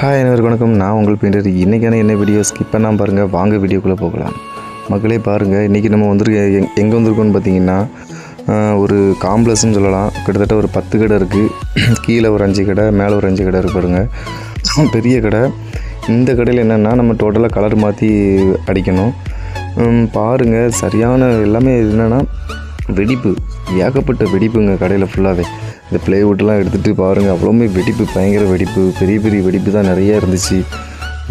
Hi அனைவருக்கு வணக்கம். நான் உங்கள் பின்னர் இன்றைக்கான என்ன வீடியோ ஸ்கிப் பண்ணாமல் பாருங்கள் வாங்க வீடியோக்குள்ளே போகலாம். மக்களே பாருங்கள் இன்றைக்கி நம்ம வந்துருக்கோம் எங் எங்கே வந்திருக்கோம்னு பார்த்தீங்கன்னா ஒரு காம்ப்ளெக்ஸ்னு சொல்லலாம். கிட்டத்தட்ட ஒரு பத்து கடை இருக்குது கீழே ஒரு அஞ்சு கடை மேலே ஒரு அஞ்சு கடை இருக்கு பெரிய கடை. இந்த கடையில் என்னென்னா நம்ம டோட்டலாக கலர் மாற்றி அடிக்கணும். பாருங்கள் சரியான எல்லாமே என்னென்னா வெடிப்பு ஏகப்பட்ட வெடிப்புங்க கடையில் ஃபுல்லாகவே இந்த பிளேவுட்லாம் எடுத்துகிட்டு பாருங்கள் அவ்வளோமே வெடிப்பு பயங்கர வெடிப்பு பெரிய பெரிய வெடிப்பு தான் நிறையா இருந்துச்சு.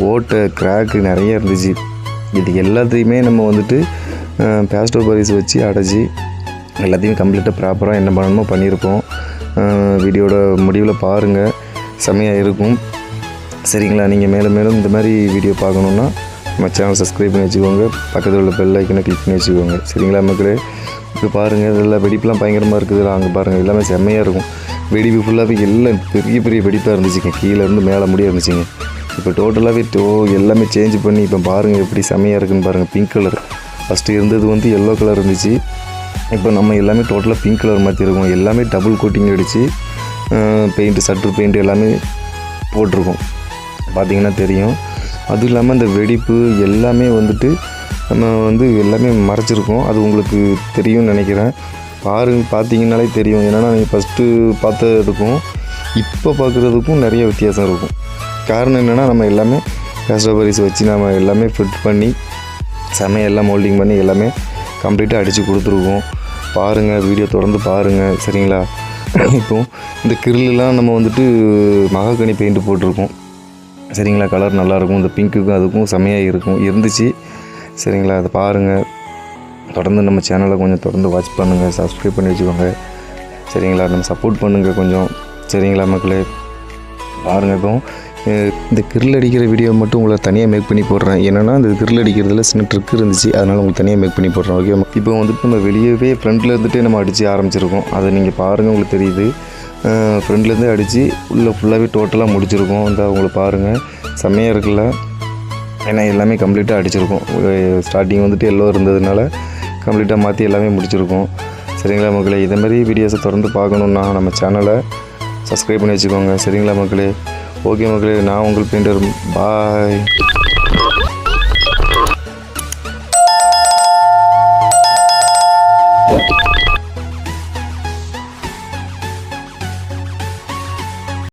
ஓட்டை கிராக்கு நிறைய இருந்துச்சு. இது எல்லாத்தையுமே நம்ம வந்துட்டு பேஸ்டோ பரிஸ் வச்சு அடைச்சி எல்லாத்தையும் கம்ப்ளீட்டாக ப்ராப்பராக என்ன பண்ணணுமோ பண்ணியிருக்கோம். வீடியோட முடிவில் பாருங்கள் செம்மையாக இருக்கும். சரிங்களா? நீங்கள் மேலும் மேலும் இந்த மாதிரி வீடியோ பார்க்கணுன்னா நம்ம சேனல் சப்ஸ்கிரைப் பண்ணி வச்சுக்கோங்க பக்கத்தில் உள்ள பெல் ஐக்கனை கிளிக் பண்ணி வச்சுக்கோங்க சரிங்களா மக்களே? இப்போ பாருங்கள் இதெல்லாம் வெடிப்புலாம் பயங்கரமாக இருக்குது. அங்கே பாருங்கள் எல்லாமே செம்மையாக இருக்கும். வெடிப்பு ஃபுல்லாகவே எல்லாம் பெரிய பெரிய வெடிப்பாக இருந்துச்சுங்க. கீழேருந்து மேலே முடிய இருந்துச்சுங்க. இப்போ டோட்டலாகவே டோ எல்லாமே சேஞ்ச் பண்ணி இப்போ பாருங்கள் எப்படி செம்மையாக இருக்குன்னு பாருங்கள் பிங்க் கலர் ஃபஸ்ட்டு இருந்தது வந்து எல்லோ கலர் இருந்துச்சு. இப்போ நம்ம எல்லாமே டோட்டலாக பிங்க் கலர் மாற்றிருக்கோம் எல்லாமே டபுள் கோட்டிங் அடித்து பெயிண்ட்டு சட்ரு பெயிண்ட் எல்லாமே போட்டிருக்கோம். பார்த்தீங்கன்னா தெரியும். அதுவும் இல்லாமல் இந்த வெடிப்பு எல்லாமே வந்துட்டு நம்ம வந்து எல்லாமே மறைச்சிருக்கோம். அது உங்களுக்கு தெரியும்னு நினைக்கிறேன். பாருங்க பார்த்தீங்கன்னாலே தெரியும். என்னென்னா நீங்கள் ஃபஸ்ட்டு பார்த்ததுக்கும் இப்போ பார்க்குறதுக்கும் நிறைய வித்தியாசம் இருக்கும். காரணம் என்னென்னா நம்ம எல்லாமே பேஸ்டோபரிஸ் வச்சு நம்ம எல்லாமே ஃபிட் பண்ணி செமையாக எல்லாம் மோல்டிங் பண்ணி எல்லாமே கம்ப்ளீட்டாக அடித்து கொடுத்துருக்கோம். பாருங்கள் வீடியோ தொடர்ந்து பாருங்கள் சரிங்களா? இப்போ இந்த கிரில்லாம் நம்ம வந்துட்டு மகாகனி பெயிண்ட் போட்டிருக்கோம். சரிங்களா கலர் நல்லாயிருக்கும் இந்த பிங்க்குக்கும் அதுக்கும் செமையாக இருக்கும். இருந்துச்சு. சரிங்களா அதை பாருங்கள் தொடர்ந்து நம்ம சேனலை கொஞ்சம் தொடர்ந்து வாட்ச் பண்ணுங்கள் சப்ஸ்கிரைப் பண்ணி வச்சுக்கோங்க. சரிங்களா நம்ம சப்போர்ட் பண்ணுங்கள் கொஞ்சம். சரிங்களா மக்களே? பாருங்கள் இப்போ இந்த கிரில் அடிக்கிற வீடியோ மட்டும் உங்களை தனியாக மேக் பண்ணி போடுறேன். என்னென்னா இந்த கிரில் அடிக்கிறதுல சின்ன ட்ரிக் இருந்துச்சு. அதனால் உங்களுக்கு தனியாக மேக் பண்ணி போடுறேன் ஓகே இப்போ வந்துட்டு நம்ம வெளியவே ஃப்ரண்ட்டில் இருந்துகிட்டே நம்ம அடித்து ஆரம்பிச்சிருக்கோம். அதை நீங்கள் பாருங்கள் உங்களுக்கு தெரியுது. ஃப்ரெண்ட்லேருந்து அடித்து உள்ளே ஃபுல்லாகவே டோட்டலாக முடிச்சிருக்கோம். இந்த உங்களுக்கு பாருங்கள் செம்மையாக இருக்குல்ல? ஏன்னா எல்லாமே கம்ப்ளீட்டாக அடிச்சிருக்கோம். ஸ்டார்டிங் வந்துட்டு எல்லோ இருந்ததுனால கம்ப்ளீட்டாக மாற்றி எல்லாமே முடிச்சிருக்கோம். சரிங்களா மக்களே? இதே மாதிரி வீடியோஸை தொடர்ந்து பார்க்கணுன்னா நம்ம சேனலை சப்ஸ்கிரைப் பண்ணி வச்சுக்கோங்க. சரிங்களா மக்களே? ஓகே மக்களே நான் உங்கள் பெயிண்டர் பாய்